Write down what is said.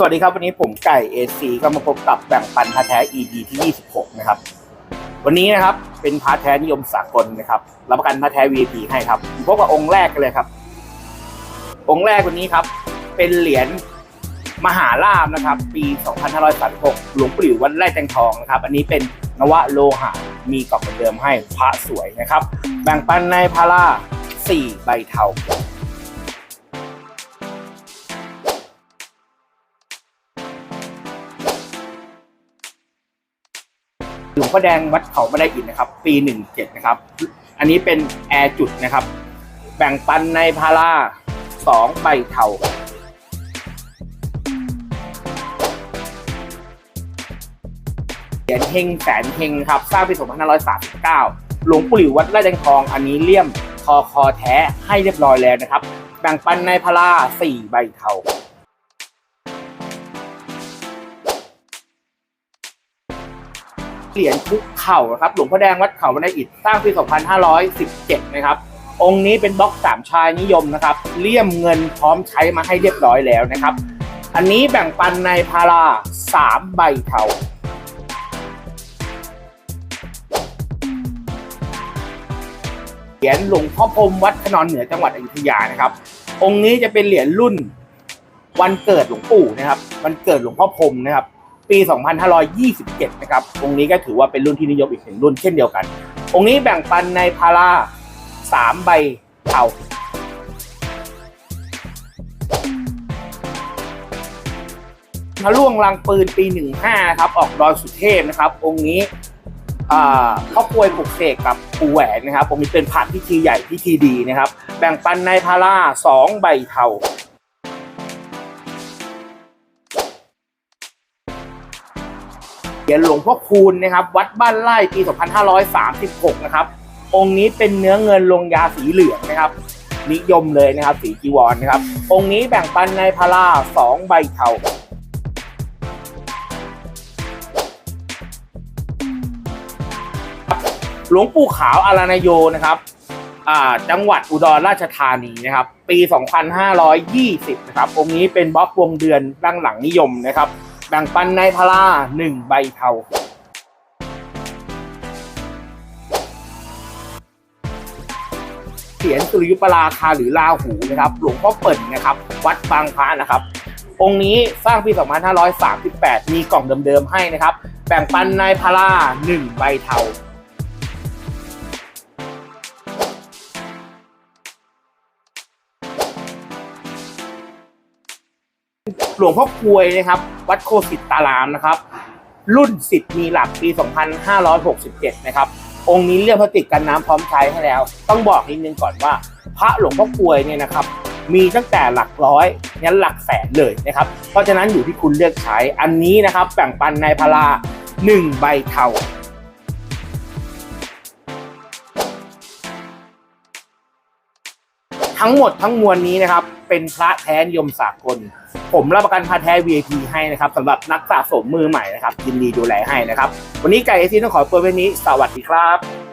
สวัสดีครับวันนี้ผมไก่ AC ก็มาพบกับแบ่งปันพาแท้ ED ที่ 26 นะครับ วันนี้นะครับเป็นพาแท้นิยมสากลนะครับรับประกันพาแท้ VIP ให้ครับพบกับองค์แรกกันเลยครับ องค์แรกวันนี้ครับ เป็นเหรียญมหาลาภนะครับ ปี 2536 หลวงปู่หลิววัดไร่แตงทองนะครับ อันนี้เป็นนวโลหะมีกล่องเหมือนเดิมให้พระสวยนะครับ แบ่งปันในพารา4ใบเทา หลวงพ่อแดงวัดเขาไม่ได้อินนะครับ ปีหนึ่งเจ็ดนะครับ อันนี้เป็นแอร์จุดนะครับ แบ่งปันในพาราสองใบเทาเหรียญเฮงแสนเฮงครับสร้างปี2539 หลวงปู่หลิววัดไร่แดงทอง อันนี้เลี่ยมคอคอแท้ให้เรียบร้อยแล้วนะครับ แบ่งปันในพาราสี่ใบเทา เหรียญคุกเข่าครับหลวงพ่อแดงวัดเขาบันไดอิฐสร้างปี 2517 นะครับ องค์นี้เป็นบล็อกสามชายนิยมนะครับเลี่ยมเงินพร้อมใช้มาให้เรียบร้อยแล้วนะครับ อันนี้แบ่งปันในพาราสามใบเทาเหรียญหลวงพ่อพรมวัดขนอนเหนือจังหวัดอยุธยานะครับ องค์นี้จะเป็นเหรียญรุ่นวันเกิดหลวงปู่นะครับ วันเกิดหลวงพ่อพรมนะครับ ปี 2527 นะครับ องค์นี้ก็ถือว่าเป็นรุ่นที่นิยมอีกหนึ่งรุ่นเช่นเดียวกัน องค์นี้แบ่งปันในพาราสามใบเทาพระล่วงลังปืนปี 15นะครับ ออกดอยสุเทพนะครับ องค์นี้อ่าพ่วยปลุกเสกกับปูแหวนนะครับ องค์นี้เป็นพระพิธีใหญ่พิธีดีนะครับ แบ่งปันในพาราสองใบเทา เหรียญหลวงพ่อคูณนะครับ วัดบ้านไร่ปี 2536 นะครับ องค์นี้เป็นเนื้อเงินลงยาสีเหลืองนะครับ นิยมเลยนะครับ สีจีวรนะครับ องค์นี้แบ่งปันในพาราสองใบเทาหลวงปู่ขาวอารานโยนะครับอ่าจังหวัดอุดรราชธานีนะครับ ปี 2520 นะครับ องค์นี้เป็นบล็อกวงเดือนดั้งหลังนิยมนะครับ แบ่งปันในพาราหนึ่งใบเทาเสียนสุริยุปราคาหรือลาหูนะครับ หลวงพ่อเปิดนะครับ วัดบางพระนะครับ องค์นี้สร้างปี 2538 มีกล่องเดิมๆให้นะครับ แบ่งปันในพาราหนึ่งใบเทา หลวงพ่อกลวยนะครับ วัดโคสิตตารามนะครับ รุ่นสิบมีหลักปี 2567 นะครับ องค์นี้เรียกพลาสติกกันน้ำพร้อมใช้ให้แล้ว ต้องบอกนิดนึงก่อนว่า พระหลวงพ่อกลวยเนี่ยนะครับ มีตั้งแต่หลักร้อยยันหลักแสนเลยนะครับ เพราะฉะนั้นอยู่ที่คุณเลือกใช้ อันนี้นะครับแบ่งปันในพาราหนึ่งใบเทา ทั้งหมดทั้งมวลนี้นะครับ เป็นพระแท้นิยมสากล ผมรับประกันพระแท้ VIP ให้นะครับสำหรับนักสะสมมือใหม่นะครับยินดีดูแลให้นะครับ วันนี้ไก่เอซีต้องขอตัวไว้นี้ สวัสดีครับ